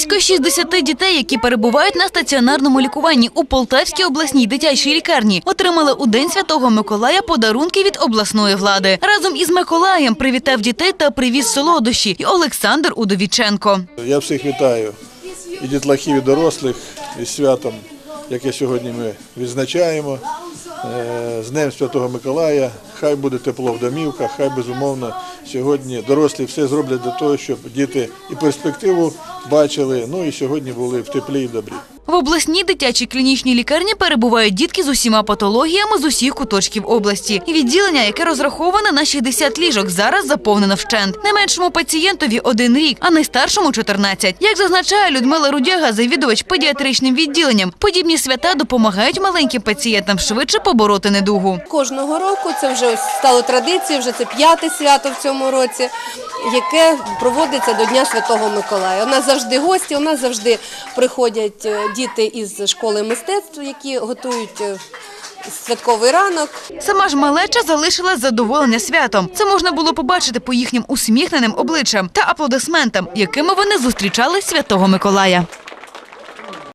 Близько 60 дітей, які перебувають на стаціонарному лікуванні у Полтавській обласній дитячій лікарні, отримали у День Святого Миколая подарунки від обласної влади. Разом із Миколаєм привітав дітей та привіз солодощі і Олександр Удовіченко. Я всіх вітаю і дітлахів, і дорослих із святом, яке сьогодні ми відзначаємо. Е, З Днем Святого Миколая. Хай буде тепло в домівках, хай безумовно сьогодні дорослі все зроблять для того, щоб діти і перспективу бачили. Ну і сьогодні були в теплі і добрі. Обласній дитячій клінічній лікарні перебувають дітки з усіма патологіями з усіх куточків області. Відділення, яке розраховане на 60 ліжок, зараз заповнено вщент. Найменшому пацієнтові один рік, а найстаршому 14. Як зазначає Людмила Рудяга, завідувач педіатричним відділенням, подібні свята допомагають маленьким пацієнтам швидше побороти недугу. Кожного року це вже стало традицією, вже це п'яте свято в цьому році, яке проводиться до Дня Святого Миколая. У нас завжди гості, у нас завжди приходять е, діти із школи мистецтв, які готують е, святковий ранок. Сама ж малеча залишила задоволення святом. Це можна було побачити по їхнім усміхненим обличчям та аплодисментам, якими вони зустрічали святого Миколая.